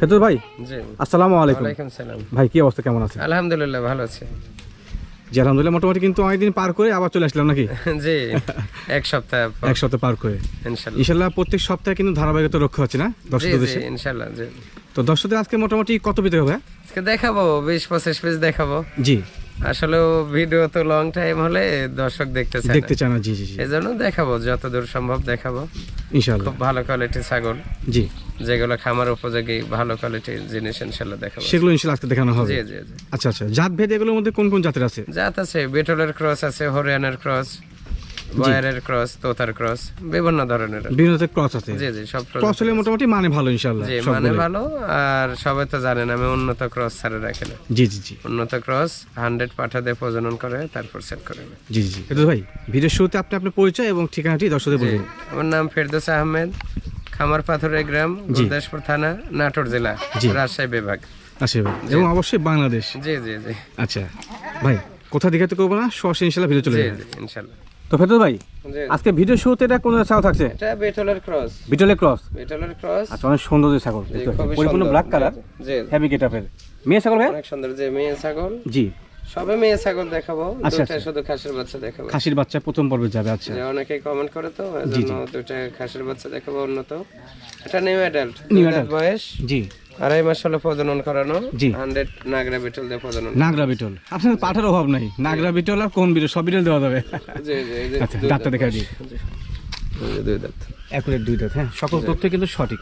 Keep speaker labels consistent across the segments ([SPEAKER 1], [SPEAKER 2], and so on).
[SPEAKER 1] ফেতুর ভাই আসসালামু আলাইকুম। ভাই কি অবস্থা কেমন আছে
[SPEAKER 2] আলহামদুলিল্লাহ ভালো আছে।
[SPEAKER 1] জি আলহামদুলিল্লাহ মোটামুটি কিন্তু অনেকদিন পার করে আবার চলে আসলাম নাকি?
[SPEAKER 2] জি এক সপ্তাহ
[SPEAKER 1] এক সপ্তাহ পার করে।
[SPEAKER 2] ইনশাল্লাহ।
[SPEAKER 1] ইনশাল্লাহ প্রত্যেক সপ্তাহে কিন্তু ধারাবাহিকতা রক্ষা হচ্ছে না দর্শকদের
[SPEAKER 2] ইনশাল্লাহ জি।
[SPEAKER 1] তো দর্শকদের আজকে মোটামুটি কত পেতে হবে?
[SPEAKER 2] আজকে দেখাবো বিশ পঁচিশ পিস দেখাবো।
[SPEAKER 1] জি।
[SPEAKER 2] আসলে ভিডিও তো লং টাইম হলে দর্শক দেখতে চায়
[SPEAKER 1] দেখতে
[SPEAKER 2] না
[SPEAKER 1] জি জি
[SPEAKER 2] এজন্য দেখাবো যতদূর সম্ভব দেখাবো।
[SPEAKER 1] ইনশাআল্লাহ।
[SPEAKER 2] খুব ভালো কোয়ালিটির ছাগল।
[SPEAKER 1] জি।
[SPEAKER 2] যেগুলো খামার উপযোগী ভালো কোয়ালিটির জিনিস ইনশাআল্লাহ দেখাবো।
[SPEAKER 1] সেগুলো ইনশাআল্লাহ আজকে দেখানো হবে।
[SPEAKER 2] জি জি জি।
[SPEAKER 1] আচ্ছা আচ্ছা। জাত ভেদ এগুলোর মধ্যে কোন কোন জাতের আছে?
[SPEAKER 2] জাত আছে বেটলের ক্রস আছে হরিয়ানার ক্রস বয়ারের ক্রস তোতার ক্রস বিভিন্ন ধরনের।
[SPEAKER 1] বিভিন্ন ক্রস আছে।
[SPEAKER 2] জি জি সব
[SPEAKER 1] ক্রস হলে মোটামুটি মানে ভালো ইনশাল্লাহ
[SPEAKER 2] জি মানে ভালো আর সবাই তো জানেন আমি উন্নত ক্রস ছাড়ে রাখি না।
[SPEAKER 1] জি জি জি।
[SPEAKER 2] উন্নত ক্রস হান্ড্রেড পাঠা দিয়ে প্রজনন করে তারপর সেল করে
[SPEAKER 1] জি জি ফেতুর ভাই ভিডিওর শুরুতে আপনি আপনার পরিচয় এবং ঠিকানাটি দর্শকদের বলবেন।
[SPEAKER 2] আমার নাম ফেরদৌস আহমেদ খামার পাথরের গ্রাম গুরদাসপুর থানা নাটোর জেলা রাজশাহী বিভাগ।
[SPEAKER 1] আচ্ছা এবং অবশ্যই বাংলাদেশ।
[SPEAKER 2] জি জি জি।
[SPEAKER 1] আচ্ছা ভাই কোথা দেখাতে করব না সরাসরি ইনশাল্লাহ ভিডিও চলে যাবে।
[SPEAKER 2] ইনশাল্লাহ
[SPEAKER 1] তো ফেতুর ভাই আজকে ভিডিও শুরুতে এটা কোন ছাগল থাকছে?
[SPEAKER 2] এটা বেটলের ক্রস।
[SPEAKER 1] বেটলের ক্রস?
[SPEAKER 2] বেটলের ক্রস।
[SPEAKER 1] আচ্ছা অনেক সুন্দর যে ছাগল পরিপূর্ণ ব্ল্যাক কালার
[SPEAKER 2] জি
[SPEAKER 1] হেভি গেটআপের মেয়ে ছাগল ভাই?
[SPEAKER 2] অনেক সুন্দর যে মেয়ে ছাগল।
[SPEAKER 1] জি।
[SPEAKER 2] সবে মেয়ে ছাগল দেখাবো
[SPEAKER 1] আচ্ছা, আচ্ছা।
[SPEAKER 2] শুধু খাসির বাচ্চা দেখাবো।
[SPEAKER 1] খাসির বাচ্চা প্রথম পর্বে যাবে আচ্ছা।
[SPEAKER 2] অনেকে কমেন্ট করে তো এজন্য দুটা খাসির বাচ্চা দেখাবো উন্নত এটা নিউ অ্যাডাল্ট নিউ
[SPEAKER 1] adult।
[SPEAKER 2] বয়স।
[SPEAKER 1] জি।
[SPEAKER 2] আড়াই মাস হলো প্রজনন করানো
[SPEAKER 1] জি।
[SPEAKER 2] হান্ড্রেড নাগরা বিটল দিয়ে প্রজনন।
[SPEAKER 1] নাগরা বিটল। আপনার পাঠার অভাব নাই। নাগরা বিটল আর কোন বিটল সব বিটল দেওয়া যাবে।
[SPEAKER 2] জি জি
[SPEAKER 1] আচ্ছা দাঁতটা
[SPEAKER 2] দাঁত।
[SPEAKER 1] দেখা দিই।
[SPEAKER 2] দুই দাঁত।
[SPEAKER 1] একুরেট দুই দাঁত হ্যাঁ। সকল তথ্য কিন্তু সঠিক।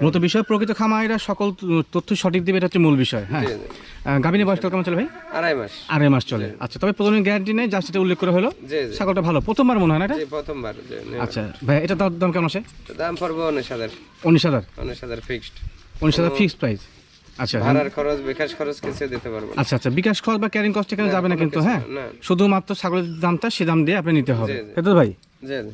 [SPEAKER 1] মূলত বিষয় প্রকৃত খামারিরা সকল তথ্য সঠিক দেবে এটা হচ্ছে মূল বিষয় হ্যাঁ। গাভিনী বয়স কেমন চলে ভাই?
[SPEAKER 2] আড়াই মাস।
[SPEAKER 1] আড়াই মাস চলে। আচ্ছা তবে প্রথমে গ্যারান্টি নেই যা সেটা উল্লেখ করে হলো।
[SPEAKER 2] ছাগলটা ভালো। প্রথমবার মনে হয় না এটা? প্রথমবার
[SPEAKER 1] আচ্ছা ভাই এটা দাম দাম কেমন আছে
[SPEAKER 2] দাম পড়ব উনিশ হাজার।
[SPEAKER 1] উনিশ হাজার?
[SPEAKER 2] উনিশ হাজার ফিক্সড
[SPEAKER 1] উনিশ হাজার ফিক্সড প্রাইস আচ্ছা
[SPEAKER 2] ভাড়ার খরচ বিকাশ খরচ কিছু দিতে পারব
[SPEAKER 1] আচ্ছা আচ্ছা বিকাশ খরচ বা ক্যারিং কস্ট এখানে যাবে না কিন্তু হ্যাঁ। শুধুমাত্র ছাগলের দামটা সে দাম দিয়ে আপনি নিতে হবে। এটা ভাই।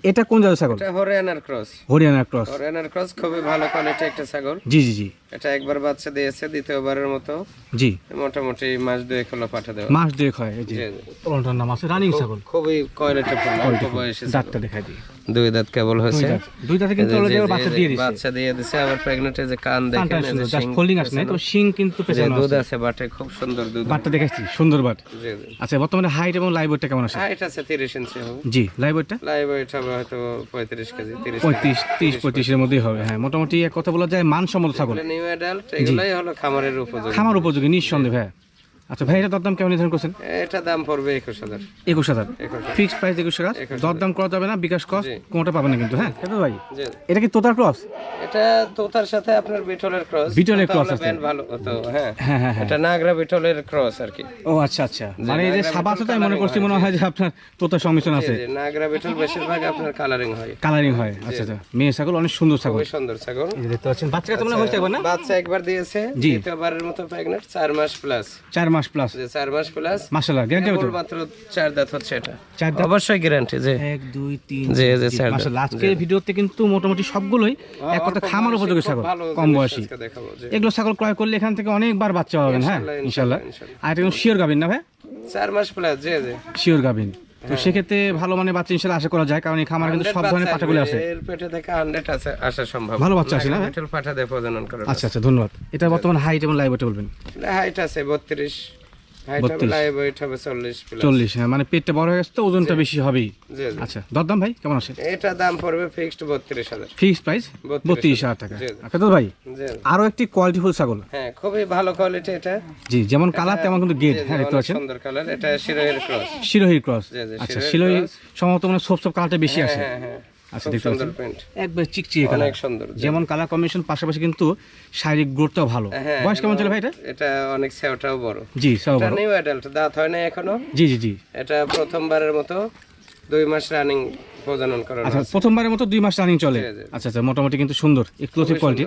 [SPEAKER 1] এটা কোন জাতের ছাগল?
[SPEAKER 2] এটা হরিয়ানার ক্রস।
[SPEAKER 1] হরিয়ানা ক্রস।
[SPEAKER 2] হরিয়ানার ক্রস খুবই ভালো কোয়ালিটি একটা ছাগল।
[SPEAKER 1] জি জি জি।
[SPEAKER 2] এটা একবার বাচ্চা দিয়েছে দ্বিতীয়বারের মতো।
[SPEAKER 1] জি।
[SPEAKER 2] মোটামুটি মাস দুয়েক হলো পাঠা দেওয়া।
[SPEAKER 1] মাস দুয়েক হয়
[SPEAKER 2] জি, জি।
[SPEAKER 1] ওটার নাম আছে রানিং ছাগল।
[SPEAKER 2] খুবই কোয়ালিটি অল্প বয়সে।
[SPEAKER 1] দাঁতটা দেখাই দিই।
[SPEAKER 2] দুই দাঁত কেবল হয়েছে।
[SPEAKER 1] দুই দাঁতে কিন্তু অলরেডি বাচ্চা দিয়ে দিচ্ছে
[SPEAKER 2] বাচ্চা দিয়ে দিছে আবার প্রেগনেন্ট যে কান দেখেন এই যে শিং
[SPEAKER 1] ফোল্ডিং আসে না? তো শিং কিন্তু পেছানো
[SPEAKER 2] দুধ
[SPEAKER 1] আছে।
[SPEAKER 2] আছে বাটে খুব সুন্দর দুধ।
[SPEAKER 1] বাটটা দেখাচ্ছি সুন্দর বাট।
[SPEAKER 2] জি
[SPEAKER 1] আচ্ছা বর্তমানে হাইট এবং লাইভ ওয়েটটা কেমন আছে?
[SPEAKER 2] হাইট আছে তিরিশ ইঞ্চি হবে।
[SPEAKER 1] জি লাইভ ওয়েটটা
[SPEAKER 2] লাইভ ওয়েট হবে হয়তো পঁয়ত্রিশ কেজি তিরিশ
[SPEAKER 1] পঁয়ত্রিশ তিরিশ পঁয়ত্রিশের মধ্যেই হবে হ্যাঁ মোটামুটি এক কথা বলা যায় মানসম্মত ছাগল।
[SPEAKER 2] নিউ অ্যাডাল্ট এগুলাই হলো খামারের উপযোগী।
[SPEAKER 1] খামার উপযোগী নিঃসন্দেহে ভাই আচ্ছা ভাই এটা দরদাম কেমন নির্ধারণ করছেন?
[SPEAKER 2] এটা দাম পড়বে একুশ হাজার।
[SPEAKER 1] একুশ হাজার। ফিক্সড প্রাইস একুশ হাজার। দরদাম করা যাবে না বিকাশ। কোনোটা পাবেন না কিন্তু হ্যাঁ? কিন্তু ভাই এটা কি তোতার ক্রস?
[SPEAKER 2] এটা তোতার সাথে আপনার বিটলের ক্রস।
[SPEAKER 1] বিটলের cross আছে।
[SPEAKER 2] ভালো হতো হ্যাঁ।
[SPEAKER 1] হ্যাঁ হ্যাঁ হ্যাঁ।
[SPEAKER 2] এটা নাগরা বিটলের ক্রস আর কি।
[SPEAKER 1] ও আচ্ছা আচ্ছা। মানে এই যে সাবা তাই মনে করছি মনে হয় যে আপনার তোতার সংমিশ্রণ আছে।
[SPEAKER 2] জি, জি, নাগরা বিটল বেশিরভাগ আপনার কালারিং হয়।
[SPEAKER 1] কালারিং হয় আচ্ছা আচ্ছা। মেয়ে ছাগল অনেক সুন্দর ছাগল।
[SPEAKER 2] খুবই সুন্দর ছাগল।
[SPEAKER 1] এই দেখতে পাচ্ছেন বাচ্চা কাছে মনে হয়েছে একবার না?
[SPEAKER 2] বাচ্চা একবার দিয়েছে। দ্বিতীয়বারের মতো মাস প্লাস
[SPEAKER 1] চার মাস প্লাস
[SPEAKER 2] চার মাস প্লাস
[SPEAKER 1] মাসাল্লাহ গ্যারান্টি হবে তো
[SPEAKER 2] মাত্র চার দাঁত হচ্ছে এটা।
[SPEAKER 1] চার দাঁত?
[SPEAKER 2] অবশ্যই গ্যারান্টি জি।
[SPEAKER 1] 1 2 3
[SPEAKER 2] জি, জি, চার।
[SPEAKER 1] মাসাল্লাহ আজকের ভিডিওতে কিন্তু মোটামুটি সবগুলোই এক কথা খামার উপযোগী ছাগল কম বয়সী।
[SPEAKER 2] আজকে দেখাবো যে
[SPEAKER 1] এগুলো ছাগল ক্রয় করলে এখান থেকে অনেকবার বাচ্চা পাবেন হ্যাঁ?
[SPEAKER 2] ইনশাল্লাহ।
[SPEAKER 1] আর এটা শিওর গাবিন না ভাই?
[SPEAKER 2] চার মাস প্লাস জি জি।
[SPEAKER 1] শিওর গাবিন তো
[SPEAKER 2] হ্যাঁ।
[SPEAKER 1] সেক্ষেত্রে ভালো মানে বাচ্চা ইনশাল্লাহ আশা করা যায় কারণ এই খামার কিন্তু সব ধরনের পাঠাগুলো আছে।
[SPEAKER 2] এর পেটে থেকে হান্ড্রেড আছে আসা সম্ভব।
[SPEAKER 1] ভালো বাচ্চা আছে না?
[SPEAKER 2] পাঠা দিয়ে প্রজনন করে
[SPEAKER 1] আচ্ছা আচ্ছা ধন্যবাদ। এটা বর্তমান হাইট এবং লাইভ বলবেন?
[SPEAKER 2] হাইট আছে বত্রিশ।
[SPEAKER 1] 32
[SPEAKER 2] লাইভ ওয়েট হবে চল্লিশ
[SPEAKER 1] চল্লিশ হ্যাঁ মানে পেটটা বড় হয়ে গেছে তো ওজনটা বেশি হবেই।
[SPEAKER 2] জি জি।
[SPEAKER 1] আচ্ছা দরদাম ভাই কেমন আছে?
[SPEAKER 2] এটা দাম পড়বে ফিক্সড বত্রিশ হাজার।
[SPEAKER 1] ফিক্স প্রাইস বত্রিশ হাজার। টাকা।
[SPEAKER 2] জি, জি।
[SPEAKER 1] আচ্ছা তো ভাই আরও একটি কোয়ালিটিফুল ছাগল।
[SPEAKER 2] হ্যাঁ খুবই ভালো কোয়ালিটি এটা।
[SPEAKER 1] জি যেমন কালার তেমন কিন্তু গেট হ্যাঁ দেখতে পাচ্ছেন?
[SPEAKER 2] সুন্দর কালার এটা শিরোহের ক্রস
[SPEAKER 1] শিরোহির ক্রস আচ্ছা
[SPEAKER 2] শিরোহির
[SPEAKER 1] সম্ভবত মানে সোপ সোপ কালারটা বেশি আসে।
[SPEAKER 2] হ্যাঁ হ্যাঁ।
[SPEAKER 1] আচ্ছা দেখতে
[SPEAKER 2] সুন্দর
[SPEAKER 1] পাচ্ছেন? একবার চিকচিকে কালার।
[SPEAKER 2] অনেক সুন্দর
[SPEAKER 1] যেমন কালার কম্বিনেশন পাশাপাশি কিন্তু শারীরিক গ্রোথটাও ভালো।
[SPEAKER 2] হ্যাঁ
[SPEAKER 1] বয়স কেমন চলে ভাই এটা?
[SPEAKER 2] এটা অনেক সেওটাও বড়।
[SPEAKER 1] জি
[SPEAKER 2] নিউ অ্যাডাল্ট দাঁত হয় না এখনও।
[SPEAKER 1] জি জি জি।
[SPEAKER 2] এটা প্রথমবারের মতো। দুই মাস রানিং প্রজনন করানো
[SPEAKER 1] আচ্ছা প্রথমবারের মতো দুই মাস রানিং চলে। আচ্ছা আচ্ছা মোটামুটি কিন্তু সুন্দর এক্সক্লুসিভ কোয়ালিটি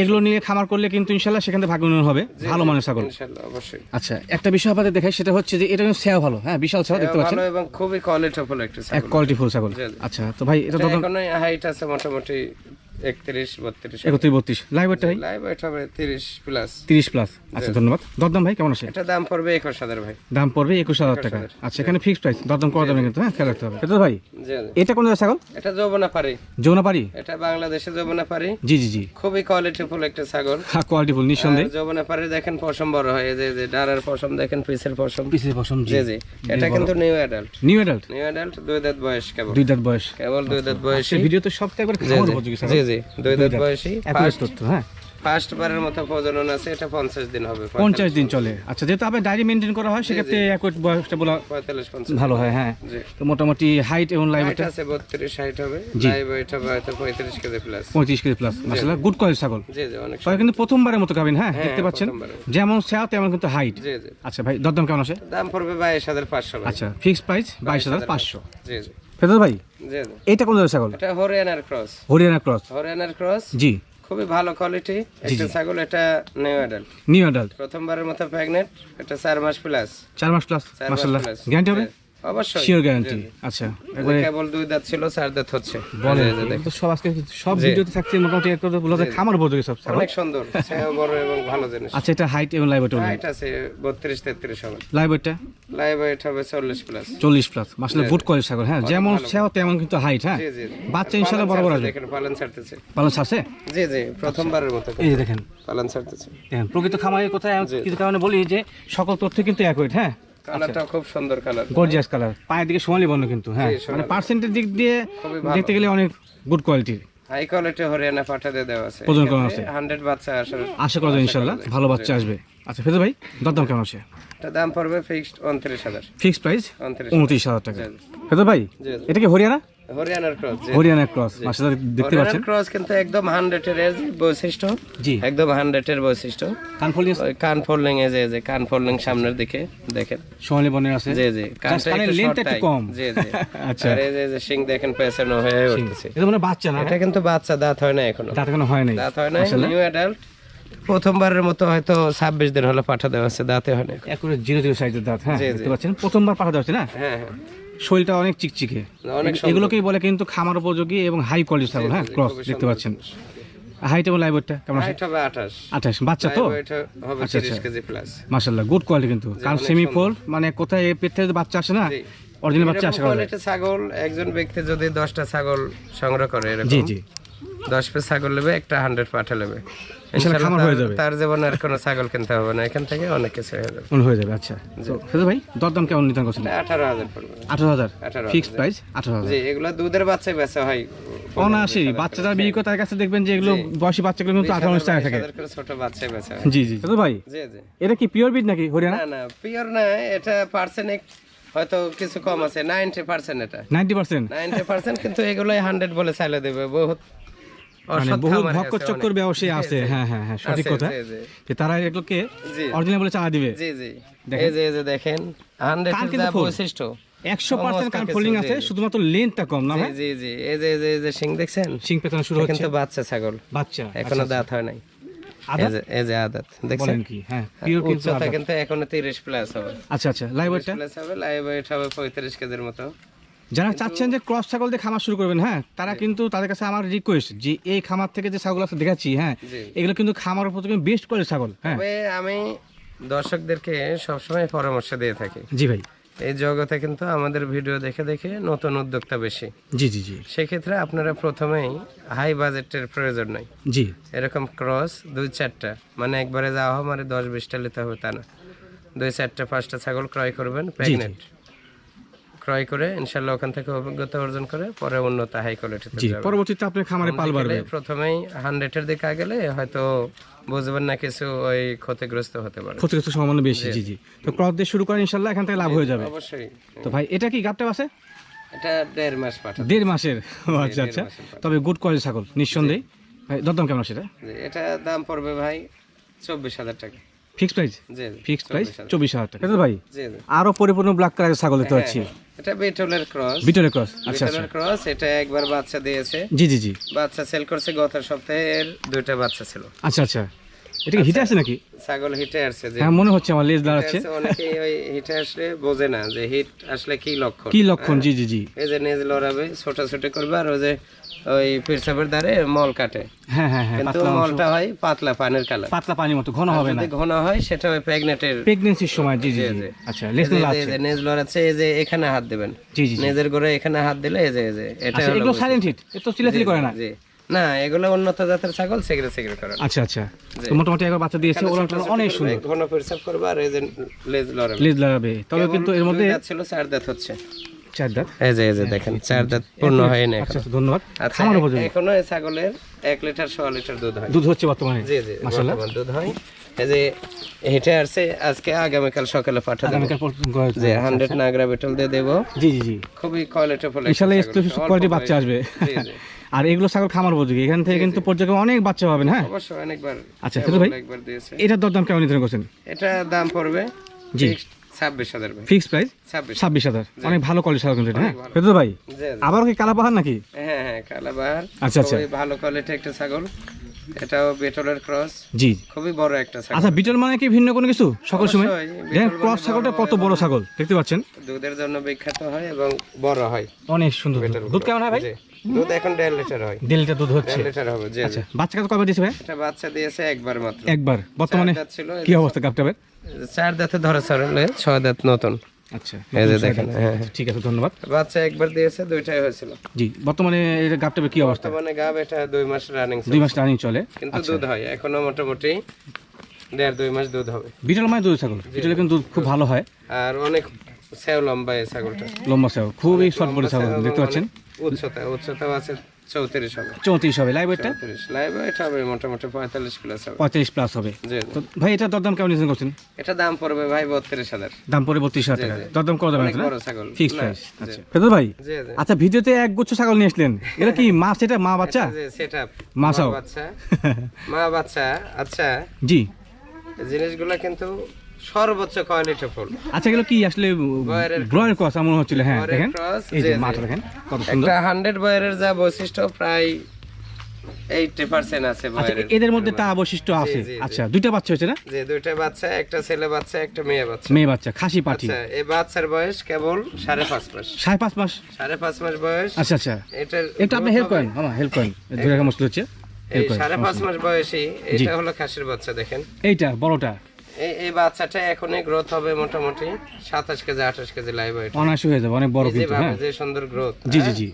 [SPEAKER 1] এগুলো নিয়ে খামার করলে কিন্তু ইনশাল্লাহ সেখান থেকে ভাগ্য উন্নয়ন হবে। ভালো মানের ছাগল।
[SPEAKER 2] অবশ্যই।
[SPEAKER 1] আচ্ছা একটা বিষয় আপনাদের দেখাই সেটা হচ্ছে যে এটা কিন্তু সেয়া ভালো হ্যাঁ বিশাল সেয়া দেখতে পাচ্ছেন।
[SPEAKER 2] ভালো এবং খুবই কোয়ালিটিফুল একটা
[SPEAKER 1] এক
[SPEAKER 2] ছাগল
[SPEAKER 1] কোয়ালিটি ফুল ছাগল। আচ্ছা তো ভাই এটা
[SPEAKER 2] তো হাইট আছে মোটামুটি একত্রিশ বত্রিশ।
[SPEAKER 1] একত্রিশ বত্রিশ। লাইভ ওয়েটটা ভাই?
[SPEAKER 2] লাইভ ওয়েট হবে তিরিশ প্লাস
[SPEAKER 1] তিরিশ প্লাস আচ্ছা ধন্যবাদ। দরদাম ভাই কেমন আছে?
[SPEAKER 2] এটা দাম পড়বে একুশ হাজার ভাই।
[SPEAKER 1] দাম পড়বে একুশ হাজার টাকা। আচ্ছা এখানে ফিক্সড প্রাইস দরদাম করা যাবে কিন্তু হ্যাঁ খেয়াল রাখতে হবে। এটা ভাই?
[SPEAKER 2] জি জি।
[SPEAKER 1] এটা কোন ছাগল?
[SPEAKER 2] এটা যৌবনা পারি
[SPEAKER 1] যৌনা পারি
[SPEAKER 2] এটা বাংলাদেশে যৌবনা পারি
[SPEAKER 1] জি জি জি।
[SPEAKER 2] খুবই কোয়ালিটিফুল একটা ছাগল।
[SPEAKER 1] হ্যাঁ কোয়ালিটি ফুল নিঃসন্দেহে
[SPEAKER 2] যৌবনা পারি দেখেন পশম বড় হয় এই যে যে ডারের পশম দেখেন পিসের পশম।
[SPEAKER 1] পিসের
[SPEAKER 2] জি। জি এটা কিন্তু new adult
[SPEAKER 1] new adult
[SPEAKER 2] new adult দুই দাঁত বয়স কেবল।
[SPEAKER 1] দুই দাঁত বয়স।
[SPEAKER 2] কেবল দুই দাঁত বয়সী।
[SPEAKER 1] ভিডিও তো সব একবার খাওয়ার উপযোগী ছাগল?
[SPEAKER 2] জি। জি দুই দাঁত বয়সী
[SPEAKER 1] অ্যাকুরেট তথ্য হ্যাঁ।
[SPEAKER 2] ফার্স্ট বারের মতো প্রজনন আছে এটা পঞ্চাশ দিন হবে
[SPEAKER 1] পঞ্চাশ দিন চলে। আচ্ছা যেহেতু আপনার ডায়েরি মেনটেন করা হয় সেক্ষেত্রে অ্যাকুরেট বয়সটা বলা
[SPEAKER 2] পঁয়তাল্লিশ পঞ্চাশ।
[SPEAKER 1] ভালো হয় হ্যাঁ। তো মোটামুটি হাইট এবং লাইভ
[SPEAKER 2] হাইট আছে বত্রিশ হাইট হবে। লাইভ ওয়েট হয়তো পঁয়ত্রিশ কেজি প্লাস
[SPEAKER 1] পঁয়ত্রিশ কেজি প্লাস মাসাল্লাহ গুড কোয়ালিটি ছাগল।
[SPEAKER 2] জি জি অনেক
[SPEAKER 1] তবে কিন্তু প্রথমবারের মতো খাবেন হ্যাঁ দেখতে পাচ্ছেন? যেমন সেয়া তেমন কিন্তু হাইট
[SPEAKER 2] জি জি।
[SPEAKER 1] আচ্ছা ভাই দরদাম কেমন আছে
[SPEAKER 2] দাম পড়বে বাইশ হাজার পাঁচশো ভাই।
[SPEAKER 1] আচ্ছা ফিক্সড প্রাইস বাইশ হাজার পাঁচশো।
[SPEAKER 2] জি জি।
[SPEAKER 1] ফেরত ভাই?
[SPEAKER 2] জি
[SPEAKER 1] কোন ছাগল?
[SPEAKER 2] এটা হরিয়ানার ক্রস।
[SPEAKER 1] হরিয়ানার ক্রস?
[SPEAKER 2] হরিয়ানার ক্রস।
[SPEAKER 1] জি।
[SPEAKER 2] খুবই ভালো কোয়ালিটি। একটা ছাগল এটা নিউ অ্যাডাল্ট
[SPEAKER 1] নিউ অ্যাডাল্ট
[SPEAKER 2] প্রথমবারের মতো প্রেগনেন্ট এটা চার মাস প্লাস
[SPEAKER 1] চার মাস প্লাস
[SPEAKER 2] প্লাস
[SPEAKER 1] গ্যারান্টি হবে?
[SPEAKER 2] অবশ্যই।
[SPEAKER 1] শিওর গ্যারান্টি আচ্ছা একবারে
[SPEAKER 2] কেবল দুই দাঁত ছিল চার দাঁত হচ্ছে।
[SPEAKER 1] বলেন।
[SPEAKER 2] জি, জি, দেখেন।
[SPEAKER 1] তো সব আজকে সব ভিডিওতে থাকছে মোটামুটি এক কথা বলা যায় খামার উপযোগী সব
[SPEAKER 2] অনেক সুন্দর বড় এবং ভালো জিনিস।
[SPEAKER 1] আচ্ছা এটা হাইট এবং লাইভ ওয়েট
[SPEAKER 2] হাইট আছে বত্রিশ তেত্রিশ হবে।
[SPEAKER 1] লাইভ ওয়েটটা
[SPEAKER 2] লাইভ ওয়েট হবে চল্লিশ প্লাস
[SPEAKER 1] কোয়ালিটি ছাগল হ্যাঁ যেমন সেও তেমন কিন্তু হাইট হ্যাঁ? বাচ্চা বড় বড় আসবে
[SPEAKER 2] দেখেন পালন ছাড়তেছে।
[SPEAKER 1] পালন ছাড়ছে?
[SPEAKER 2] জি জি প্রথমবারের মতো
[SPEAKER 1] এই যে দেখেন।
[SPEAKER 2] পালন ছাড়তেছে।
[SPEAKER 1] দেখেন প্রকৃত খামারের কোথায় কিছু কারণে বলি যে সকল তথ্য কিন্তু অ্যাকুরেট হ্যাঁ?
[SPEAKER 2] কালারটা খুব সুন্দর কালার।
[SPEAKER 1] Gorgeous colour. পায়ের দিকে সোনালি বর্ণ কিন্তু হ্যাঁ। মানে পার্সেন্টের দিক দিয়ে দেখতে গেলে অনেক গুড কোয়ালিটির
[SPEAKER 2] হাই কোয়ালিটি হরিয়ানা পাঠাতে দেওয়া আছে।
[SPEAKER 1] প্রজন করা আছে।
[SPEAKER 2] হান্ড্রেড বাচ্চা
[SPEAKER 1] আশা করা যায় ভালো বাচ্চা আসবে। আচ্ছা ফেদে ভাই দরদাম কেমন আছে?
[SPEAKER 2] এটা দাম পড়বে ফিক্সড উনত্রিশ হাজার।
[SPEAKER 1] ফিক্স প্রাইস
[SPEAKER 2] উনত্রিশ
[SPEAKER 1] উনত্রিশ হাজার টাকা।
[SPEAKER 2] জি,
[SPEAKER 1] ফেদে ভাই। এটা কি হরিয়ানা?
[SPEAKER 2] হরিয়ানার ক্রস জি
[SPEAKER 1] হরিয়ানা ক্রস মাসাল্লাহ দেখতে পাচ্ছেন?
[SPEAKER 2] ক্রস কিন্তু একদম হান্ড্রেডের এর বৈশিষ্ট্য
[SPEAKER 1] জি।
[SPEAKER 2] একদম হান্ড্রেডের বৈশিষ্ট্য।
[SPEAKER 1] কানফুল
[SPEAKER 2] ওই কান ফোল্ডিং এ যে যে কান ফোল্ডিং সামনের দিকে দেখেন।
[SPEAKER 1] সোনালি আছে?
[SPEAKER 2] জি জি কানটা
[SPEAKER 1] কানের
[SPEAKER 2] একটু
[SPEAKER 1] কম।
[SPEAKER 2] জি জি।
[SPEAKER 1] আচ্ছা।
[SPEAKER 2] আর এই যে শিং দেখেন পেছানো হয়ে উঠতেছে।
[SPEAKER 1] এটা মানে বাচ্চা না
[SPEAKER 2] এটা কিন্তু বাচ্চা দাঁত হয় না এখনও।
[SPEAKER 1] দাঁত এখনও হয় নাই।
[SPEAKER 2] দাঁত হয় না নিউ অ্যাডাল্ট প্রথমবারের মতো হয়তো ছাব্বিশ দিন হলো পাঠা দেওয়া আছে দাঁতে হয় না
[SPEAKER 1] জিরো জিরো সাইজের দাঁত হ্যাঁ। দেখতে পাচ্ছেন? প্রথমবার পাঠা যাচ্ছে না?
[SPEAKER 2] হ্যাঁ হ্যাঁ।
[SPEAKER 1] শরীরটা অনেক চিকচিকে।
[SPEAKER 2] অনেক
[SPEAKER 1] এগুলোকেই বলে কিন্তু খামার উপযোগী এবং হাই কোয়ালিটি ছাগল হ্যাঁ? ক্রস দেখতে পাচ্ছেন। হাইট এবং লাইভটা কেমন
[SPEAKER 2] হাইট হবে
[SPEAKER 1] বাচ্চা তো?
[SPEAKER 2] হবে
[SPEAKER 1] আচ্ছা,
[SPEAKER 2] তিরিশ
[SPEAKER 1] আচ্ছা।
[SPEAKER 2] কেজি প্লাস
[SPEAKER 1] মাশাল্লাহ গুড কোয়ালিটি কিন্তু। কারণ সেমি ফোল মানে কোথায় পেট থেকে বাচ্চা আসে না অরিজিনাল বাচ্চা আসে।
[SPEAKER 2] কোয়ালিটি ছাগল একজন ব্যক্তি যদি দশটা ছাগল সংগ্রহ করে
[SPEAKER 1] জি
[SPEAKER 2] এরকম
[SPEAKER 1] জি।
[SPEAKER 2] দশ পিস ছাগল নেবে একটা হান্ড্রেড পাঠা নেবে।
[SPEAKER 1] ইনশাল্লাহ খামার হয়ে যাবে।
[SPEAKER 2] তার জীবনে আর কোনো ছাগল কিনতে হবে না। এখান থেকে অনেক কিছু হয়ে যাবে।
[SPEAKER 1] হয়ে যাবে আচ্ছা। ফেজু ভাই দরদাম কেমন নির্ধারণ করছেন?
[SPEAKER 2] আঠারো হাজার পড়বে।
[SPEAKER 1] আঠারো হাজার? প্রাইস আঠারো হাজার।
[SPEAKER 2] জি এগুলো দুধের বাচ্চাই বেচা হয়।
[SPEAKER 1] অনায়াসি বাচ্চা যারা বিয়ে করে তার কাছে দেখবেন যে এগুলো বয়সী বাচ্চাগুলো কিন্তু আঠারো উনিশ টাকা থাকে।
[SPEAKER 2] ছোট বাচ্চাই বেচা হয়।
[SPEAKER 1] জি জি। ফেজু ভাই
[SPEAKER 2] জি জি।
[SPEAKER 1] এটা কি পিওর বিট নাকি হরিয়ানা?
[SPEAKER 2] না না পিওর না এটা পার্সেন্ট হয়তো কিছু কম আছে নাইনটি পার্সেন্ট এটা।
[SPEAKER 1] নাইনটি পার্সেন্ট
[SPEAKER 2] নাইনটি পার্সেন্ট কিন্তু এগুলোই হান্ড্রেড বলে চাইলে দেবে বহুত
[SPEAKER 1] মানে বহু ভক্কর চক্কর ব্যবসায়ী আছে হ্যাঁ হ্যাঁ হ্যাঁ সঠিক কথা। যে তারা এগুলোকে অরিজিনাল বলে চালা দিবে।
[SPEAKER 2] জি জি। এই যে এই যে দেখেন হান্ড্রেড
[SPEAKER 1] কান
[SPEAKER 2] যা বৈশিষ্ট্য
[SPEAKER 1] একশো পার্সেন্ট কান ফোল্ডিং আছে শুধুমাত্র লেনটা কম না
[SPEAKER 2] জি জি এই যে এই যে সিং দেখছেন?
[SPEAKER 1] সিং পেতানো শুরু হচ্ছে।
[SPEAKER 2] কিন্তু বাচ্চা ছাগল।
[SPEAKER 1] বাচ্চা
[SPEAKER 2] এখনও দাঁত হয় নাই। এই যে আদাত দেখছেন?
[SPEAKER 1] কি হ্যাঁ পিওর কিন্তু
[SPEAKER 2] এখনও তিরিশ প্লাস হবে।
[SPEAKER 1] আচ্ছা আচ্ছা লাইভ ওয়েটটা
[SPEAKER 2] প্লাস হবে লাইভ ওয়েট হবে কেজির মতো।
[SPEAKER 1] যারা চাচ্ছেন যে ক্রস ছাগল দিয়ে খামার শুরু করবেন হ্যাঁ তারা কিন্তু তাদের কাছে আমার রিকোয়েস্ট যে এই খামার থেকে যে ছাগল আছে দেখাচ্ছি হ্যাঁ এগুলো কিন্তু খামার উপর বেস্ট করে ছাগল হ্যাঁ।
[SPEAKER 2] আমি দর্শকদেরকে সবসময় পরামর্শ দিয়ে থাকি।
[SPEAKER 1] জি ভাই।
[SPEAKER 2] এই জগতে কিন্তু আমাদের ভিডিও দেখে দেখে নতুন উদ্যোক্তা বেশি।
[SPEAKER 1] জি জি জি।
[SPEAKER 2] সেক্ষেত্রে আপনারা প্রথমেই হাই বাজেটের প্রয়োজন নাই।
[SPEAKER 1] জি।
[SPEAKER 2] এরকম ক্রস দুই চারটা মানে একবারে যাওয়া হবে মানে দশ বিশটা নিতে হবে তা না। দুই চারটা পাঁচটা ছাগল ক্রয় করবেন প্রেগনেন্ট ক্রয় করে ইনশাল্লাহ ওখান থেকে অভিজ্ঞতা অর্জন করে পরে উন্নত হাই কোয়ালিটিতে
[SPEAKER 1] জি
[SPEAKER 2] যাবে।
[SPEAKER 1] পরবর্তীতে আপনি খামারে পাল বাড়বে।
[SPEAKER 2] গেলে প্রথমেই হান্ড্রেডের দিকে গেলে হয়তো বুঝবেন না কিছু ওই ক্ষতিগ্রস্ত হতে পারে।
[SPEAKER 1] ক্ষতিগ্রস্ত সামান্য বেশি জি জি তো ক্রস দিয়ে শুরু করেন ইনশাল্লাহ এখান থেকে লাভ হয়ে যাবে।
[SPEAKER 2] অবশ্যই।
[SPEAKER 1] তো ভাই এটা কি গাবটা আছে
[SPEAKER 2] এটা দেড় মাস পাঠাতে।
[SPEAKER 1] দেড় মাসের। আচ্ছা আচ্ছা। তবে গুড কোয়ালিটি ছাগল নিঃসন্দেহে। ভাই দরদাম কেমন সেটা
[SPEAKER 2] এটা? দাম পড়বে ভাই চব্বিশ হাজার টাকা।
[SPEAKER 1] ফিক্সড প্রাইস
[SPEAKER 2] জি
[SPEAKER 1] ফিক্সড প্রাইস চব্বিশ হাজার। টাকা। তো ভাই
[SPEAKER 2] জি
[SPEAKER 1] আরও পরিপূর্ণ ব্ল্যাক কালারের ছাগল দেখতে পাচ্ছি।
[SPEAKER 2] এটা বিটলের ক্রস
[SPEAKER 1] বিটলের ক্রস আচ্ছা আচ্ছা।
[SPEAKER 2] বিটলের ক্রস এটা একবার বাচ্চা দিয়েছে।
[SPEAKER 1] জি জি জি।
[SPEAKER 2] বাচ্চা সেল করছে গত সপ্তাহের দুইটা বাচ্চা ছিল।
[SPEAKER 1] আচ্ছা আচ্ছা। এটা কি হিটে আছে নাকি?
[SPEAKER 2] ছাগল হিটে আসছে যে
[SPEAKER 1] হ্যাঁ মনে হচ্ছে আমার লেজ দাঁড়াচ্ছে।
[SPEAKER 2] অনেকেই ওই হিটে আসলে বোঝে না যে হিট আসলে কি লক্ষণ।
[SPEAKER 1] কি লক্ষণ? জি জি জি।
[SPEAKER 2] এই যে নেজ লড়াবে ছোটা ছোট করবে আর ওই যে ওই পেশাবের ধারে মল কাটে।
[SPEAKER 1] হ্যাঁ হ্যাঁ হ্যাঁ
[SPEAKER 2] কিন্তু মলটা হয় পাতলা পানের কালার।
[SPEAKER 1] পাতলা পানির মতো ঘন হবে না।
[SPEAKER 2] যদি ঘন হয় সেটা ওই প্রেগনেটের
[SPEAKER 1] প্রেগনেন্সির সময় জি জি জি আচ্ছা লেজ আছে
[SPEAKER 2] নেজ লড়াচ্ছে এই যে এখানে হাত দেবেন।
[SPEAKER 1] জি জি।
[SPEAKER 2] নেজের গোড়ে এখানে হাত দিলে এই যে এই যে এটা
[SPEAKER 1] আচ্ছা
[SPEAKER 2] হলো
[SPEAKER 1] এগুলো সাইলেন্ট হিট এ তো করে না।
[SPEAKER 2] জি। না এগুলো উন্নত জাতের ছাগল সেগুলো সেগুলো করে
[SPEAKER 1] আচ্ছা আচ্ছা। তো মোটামুটি একবার বাচ্চা দিয়েছে ওরা অনেক সুন্দর।
[SPEAKER 2] ঘন পরিশ্রম করবে আর লেজ লড়াবে।
[SPEAKER 1] লেজ লাগাবে তবে কিন্তু এর মধ্যে
[SPEAKER 2] ছিল চার দাঁত হচ্ছে।
[SPEAKER 1] চার দাঁত
[SPEAKER 2] এই যে এই যে দেখেন চার দাঁত পূর্ণ হয় না
[SPEAKER 1] আচ্ছা আচ্ছা, ধন্যবাদ।
[SPEAKER 2] আচ্ছা
[SPEAKER 1] খামার উপযোগী।
[SPEAKER 2] এখনও এই ছাগলের এক লিটার লিটার দুধ হয়।
[SPEAKER 1] দুধ হচ্ছে বর্তমানে?
[SPEAKER 2] জি জি
[SPEAKER 1] মাশাআল্লাহ।
[SPEAKER 2] দুধ হয়। এই যে হেঁটে আসছে আজকে সকালে পাঠা দেবো।
[SPEAKER 1] আগামীকাল
[SPEAKER 2] যে হান্ড্রেড নাগরা বেটল দিয়ে দেবো।
[SPEAKER 1] জি জি জি।
[SPEAKER 2] খুবই কোয়ালিটি ফুল
[SPEAKER 1] ইনশাআল্লাহ এক্সক্লুসিভ কোয়ালিটি বাচ্চা আসবে। আর এগুলো ছাগল খামার উপযোগী। এখান থেকে কিন্তু পর্যায়ে অনেক বাচ্চা পাবেন হ্যাঁ?
[SPEAKER 2] অবশ্যই অনেকবার
[SPEAKER 1] আচ্ছা ভাই এটার দরদাম কেমন নির্ধারণ করছেন?
[SPEAKER 2] এটা দাম পড়বে
[SPEAKER 1] জি।
[SPEAKER 2] ছাব্বিশ হাজার
[SPEAKER 1] ফিক্স প্রাইস
[SPEAKER 2] ছাব্বিশ।
[SPEAKER 1] হাজার। অনেক ভালো কোয়ালিটি ছাগল কিন্তু হ্যাঁ? ভাই?
[SPEAKER 2] জি।
[SPEAKER 1] কি কালা নাকি?
[SPEAKER 2] হ্যাঁ হ্যাঁ কালাবাহার।
[SPEAKER 1] আচ্ছা, আচ্ছা।
[SPEAKER 2] ভালো কোয়ালিটি একটা ছাগল। এটাও বেটলের ক্রস
[SPEAKER 1] জি।
[SPEAKER 2] খুবই বড় একটা ছাগল।
[SPEAKER 1] আচ্ছা বিটল মানে কি ভিন্ন কোনো কিছু? সকল সময়? দেখেন ক্রস
[SPEAKER 2] মানে
[SPEAKER 1] ছাগলটা কত বড় ছাগল। দেখতে পাচ্ছেন?
[SPEAKER 2] দুধের জন্য বিখ্যাত হয় এবং বড় হয়।
[SPEAKER 1] অনেক সুন্দর দুধ। দুধ কেমন হয় ভাই?
[SPEAKER 2] দুধ এখন দেড় লিটার হয়।
[SPEAKER 1] দেড় লিটার দুধ হচ্ছে।
[SPEAKER 2] দেড় লিটার হবে জি।
[SPEAKER 1] আচ্ছা বাচ্চা কবে দিয়েছে ভাই?
[SPEAKER 2] এটা বাচ্চা দিয়েছে একবার মাত্র।
[SPEAKER 1] একবার। বর্তমানে কি অবস্থা গাপটাবের
[SPEAKER 2] চার দাঁতে ধরা ছাড়লে ছয় দাঁত নতুন।
[SPEAKER 1] আচ্ছা
[SPEAKER 2] এই যে দেখেন হ্যাঁ হ্যাঁ।
[SPEAKER 1] ঠিক আছে ধন্যবাদ।
[SPEAKER 2] বাচ্চা একবার দিয়েছে দুইটাই হয়েছিল।
[SPEAKER 1] জি বর্তমানে এটা কি অবস্থা?
[SPEAKER 2] বর্তমানে গাব এটা দুই মাস রানিং
[SPEAKER 1] দুই মাস রানিং চলে?
[SPEAKER 2] কিন্তু দুধ হয় এখনও মোটামুটি দেড় দুই মাস দুধ হবে।
[SPEAKER 1] বিটল মানে দুধ ছাগল? বিটলে কিন্তু দুধ খুব ভালো হয়।
[SPEAKER 2] আর অনেক সেও লম্বা এই ছাগলটা।
[SPEAKER 1] লম্বা ছাগল খুবই শর্ট বডি ছাগল দেখতে পাচ্ছেন?
[SPEAKER 2] অনেক উচ্চতা উচ্চতাও আছে চৌত্রিশ হবে।
[SPEAKER 1] চৌত্রিশ হবে। লাইভ ওয়েটটা
[SPEAKER 2] লাইভ এটা হবে মোটামুটি পঁয়তাল্লিশ প্লাস হবে।
[SPEAKER 1] পঁয়ত্রিশ প্লাস হবে। তো ভাই এটা দরদাম কেমন নির্ধারণ করছেন?
[SPEAKER 2] এটা দাম পড়বে ভাই বত্রিশ হাজার।
[SPEAKER 1] দাম পড়ে বত্রিশ হাজার টাকা। দরদাম করা যাবে না
[SPEAKER 2] ছাগল।
[SPEAKER 1] ফিক্স প্রাইস আচ্ছা। ফেদর ভাই আচ্ছা ভিডিওতে এক গুচ্ছ ছাগল নিয়ে আসলেন। এটা কি মা সেটা মা বাচ্চা?
[SPEAKER 2] সেট
[SPEAKER 1] মা
[SPEAKER 2] বাচ্চা। মা বাচ্চা আচ্ছা।
[SPEAKER 1] জি।
[SPEAKER 2] জিনিসগুলো কিন্তু সর্বোচ্চ কোয়ালিটি ফুল।
[SPEAKER 1] আচ্ছা এগুলো কি আসলে ব্রয়ের ক্রস হচ্ছিল? হ্যাঁ দেখেন। এই যে। মাথা দেখেন কত সুন্দর।
[SPEAKER 2] একটা হান্ড্রেড বয়ারের যা বৈশিষ্ট্য প্রায় এইটি পার্সেন্ট আছে
[SPEAKER 1] আচ্ছা এদের মধ্যে তা বৈশিষ্ট্য আছে?
[SPEAKER 2] জি, জি।
[SPEAKER 1] আচ্ছা দুইটা বাচ্চা হয়েছে না?
[SPEAKER 2] যে দুইটা বাচ্চা একটা ছেলে বাচ্চা একটা মেয়ে বাচ্চা।
[SPEAKER 1] মেয়ে বাচ্চা খাসি
[SPEAKER 2] আচ্ছা এই বাচ্চার বয়স কেবল সাড়ে পাঁচ মাস।
[SPEAKER 1] সাড়ে পাঁচ মাস?
[SPEAKER 2] সাড়ে পাঁচ মাস বয়স।
[SPEAKER 1] আচ্ছা আচ্ছা। একটু আপনি হেল্প করেন হেল্প করেন ধরে মুশকিল হচ্ছে।
[SPEAKER 2] এই পাঁচ মাস বয়সী এটা হলো খাসির বাচ্চা দেখেন।
[SPEAKER 1] এইটা বড়টা।
[SPEAKER 2] এই বাচ্চাটা এখনই গ্রোথ হবে মোটামুটি সাতাশ কেজি আঠাশ কেজি লাইভ ওয়েট
[SPEAKER 1] অনায়াসে হয়ে যাবে অনেক বড় কিন্তু হ্যাঁ।
[SPEAKER 2] যে সুন্দর গ্রোথ
[SPEAKER 1] জি জি জি।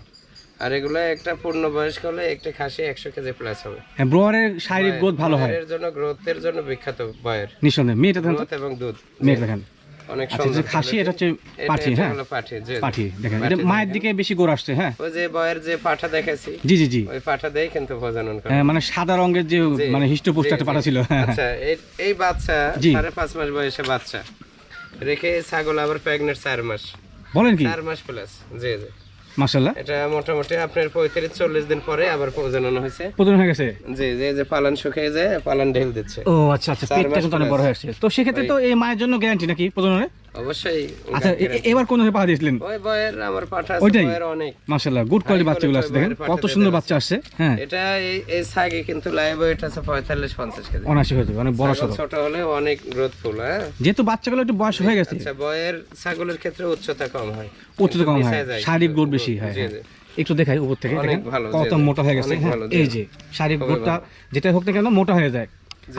[SPEAKER 2] আর এগুলো একটা পূর্ণ বয়স্ক হলে একটা খাসি একশো কেজি প্লাস হবে।
[SPEAKER 1] হ্যাঁ ব্রোয়ারের শারীরিক গ্রোথ ভালো হয়।
[SPEAKER 2] এর জন্য গ্রোথের জন্য বিখ্যাত বয়ের।
[SPEAKER 1] নিঃসন্দেহে মেয়েটা দেখেন
[SPEAKER 2] এবং দুধ।
[SPEAKER 1] মেয়ে দেখেন।
[SPEAKER 2] অনেক সুন্দর
[SPEAKER 1] খাসি এটা হচ্ছে পাঠি হ্যাঁ?
[SPEAKER 2] পাঠি জি জি।
[SPEAKER 1] পাঠি দেখেন এটা মায়ের দিকে বেশি গোড় আসছে হ্যাঁ?
[SPEAKER 2] ওই যে বয়ের যে পাঠা দেখেছি
[SPEAKER 1] জি জি জি।
[SPEAKER 2] ওই পাঠা দিয়ে কিন্তু প্রজনন করে
[SPEAKER 1] হ্যাঁ মানে সাদা রঙের যে মানে হিষ্টপুষ্ট একটা পাঠা ছিল হ্যাঁ
[SPEAKER 2] আচ্ছা এই- বাচ্চা। সাড়ে পাঁচ মাস বয়সে বাচ্চা। রেখে ছাগল আবার প্রেগনেন্ট চার মাস।
[SPEAKER 1] বলেন কি?
[SPEAKER 2] চার মাস প্লাস জি জি।
[SPEAKER 1] মাশাল্লাহ
[SPEAKER 2] এটা মোটামুটি আপনার পঁয়ত্রিশ চল্লিশ দিন পরে আবার প্রজনন হয়েছে।
[SPEAKER 1] প্রজনন হয়ে গেছে?
[SPEAKER 2] জি জি যে পালন শুকিয়ে যায় পালন ঢেল দিচ্ছে।
[SPEAKER 1] ও আচ্ছা আচ্ছা পেটটা তো অনেক বড় হয়ে আসছে তো সেক্ষেত্রে তো এই মায়ের জন্য গ্যারান্টি নাকি প্রজননে
[SPEAKER 2] অবশ্যই
[SPEAKER 1] আচ্ছা এবার কোন ধরনের পাঠা দিয়েছিলেন
[SPEAKER 2] ওই বয়ের আমার পাঠা
[SPEAKER 1] ওইটাই?
[SPEAKER 2] অনেক।
[SPEAKER 1] মাশাল্লাহ গুড কোয়ালিটি বাচ্চাগুলো আছে দেখেন। কত সুন্দর বাচ্চা আসছে হ্যাঁ।
[SPEAKER 2] এটা এই এই সাগে কিন্তু লাইভ ওয়েট আছে পঁয়তাল্লিশ পঞ্চাশ কেজি।
[SPEAKER 1] অনায়াসে হয়ে যাবে অনেক বড়
[SPEAKER 2] ছাগল ছোট হলে অনেক হ্যাঁ।
[SPEAKER 1] যেহেতু বাচ্চাগুলো একটু বয়স হয়ে গেছে।
[SPEAKER 2] আচ্ছা বয়ের ছাগলের ক্ষেত্রে উচ্চতা কম হয়।
[SPEAKER 1] উচ্চতা কম হয় শারীরিক। গ্রোথ বেশি হয় হ্যাঁ। একটু দেখাই উপর থেকে দেখেন। কত মোটা হয়ে গেছে হ্যাঁ, এই যে শারীরিক গ্রোথটা যেটা হোক না কেন মোটা হয়ে যায়।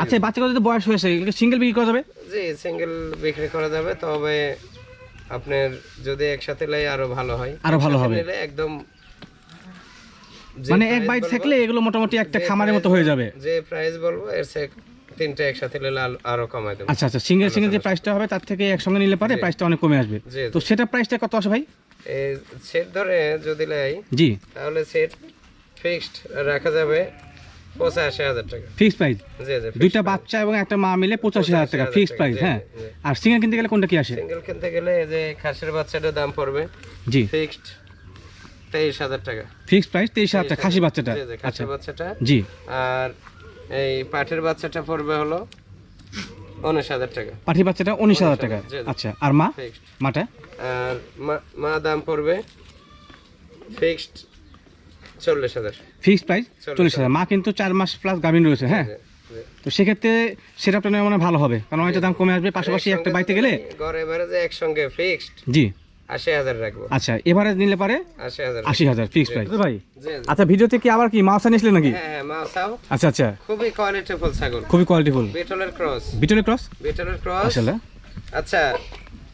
[SPEAKER 1] আচ্ছা বাচ্চাগুলো যদি বয়স হয়েছে সিঙ্গেল বিক্রি করা যাবে?
[SPEAKER 2] জি সিঙ্গেল বিক্রি করা যাবে তবে আপনার যদি একসাথে লাই আরও ভালো হয়।
[SPEAKER 1] আরও ভালো হবে।
[SPEAKER 2] একদম
[SPEAKER 1] মানে এক বাইট থাকলে এগুলো মোটামুটি একটা খামারের মতো হয়ে যাবে।
[SPEAKER 2] যে প্রাইস বলব এর তিনটা একসাথে নিলে আরও কমাই দেবো।
[SPEAKER 1] আচ্ছা আচ্ছা সিঙ্গেল সিঙ্গেল যে প্রাইসটা হবে তার থেকে একসঙ্গে নিলে পারে প্রাইসটা অনেক কমে আসবে। তো সেটা প্রাইসটা কত আসে ভাই?
[SPEAKER 2] সেট ধরে যদি লাই
[SPEAKER 1] জি।
[SPEAKER 2] তাহলে সেট ফিক্সড রাখা যাবে
[SPEAKER 1] ফিক্স প্রাইস দুইটা বাচ্চা এবং একটা মা মিলে পঁচাশি হাজার টাকা
[SPEAKER 2] 85,000
[SPEAKER 1] ফিক্স প্রাইস হ্যাঁ? আর সিঙ্গেল কিনতে গেলে কোনটা কি আসে?
[SPEAKER 2] সিঙ্গেল কিনতে গেলে এই যে খাসির বাচ্চাটার দাম পড়বে
[SPEAKER 1] জি।
[SPEAKER 2] ফিক্সড তেইশ হাজার টাকা।
[SPEAKER 1] ফিক্স প্রাইস তেইশ হাজার টাকা খাসি বাচ্চাটা?
[SPEAKER 2] জি,
[SPEAKER 1] আচ্ছা।
[SPEAKER 2] বাচ্চাটা।
[SPEAKER 1] জি।
[SPEAKER 2] আর এই পাঠের বাচ্চাটা পড়বে হলো উনিশ হাজার টাকা।
[SPEAKER 1] পাঠি বাচ্চাটা উনিশ হাজার টাকা। আচ্ছা আর মা? মাটা?
[SPEAKER 2] আর মা- মা দাম পড়বে ফিক্সড চল্লিশ হাজার।
[SPEAKER 1] ফিক্স প্রাইস
[SPEAKER 2] চল্লিশ
[SPEAKER 1] হাজার। মা কিন্তু চার মাস প্লাস গাভিন রয়েছে হ্যাঁ? তো সেক্ষেত্রে সেটা আপনার মানে ভালো হবে কারণ অনেকটা দাম কমে আসবে পাশাপাশি একটা বাইতে গেলে
[SPEAKER 2] এভারেজে একসঙ্গে ফিক্সড
[SPEAKER 1] জি।
[SPEAKER 2] আশি হাজার রাখব।
[SPEAKER 1] আচ্ছা এবারে নিলে পারে
[SPEAKER 2] আশি হাজার।
[SPEAKER 1] আশি হাজার ফিক্স প্রাইস ভাই। আচ্ছা ভিডিওতে কি আবার কি মাছ আনিয়েছিলেন নাকি?
[SPEAKER 2] হ্যাঁ হ্যাঁ
[SPEAKER 1] আচ্ছা আচ্ছা।
[SPEAKER 2] খুবই কোয়ালিটিফুল ছাগল।
[SPEAKER 1] খুবই কোয়ালিটিফুল
[SPEAKER 2] বিটলের ক্রস
[SPEAKER 1] বিটলের ক্রস
[SPEAKER 2] বিটলের ক্রস
[SPEAKER 1] আসলে
[SPEAKER 2] আচ্ছা।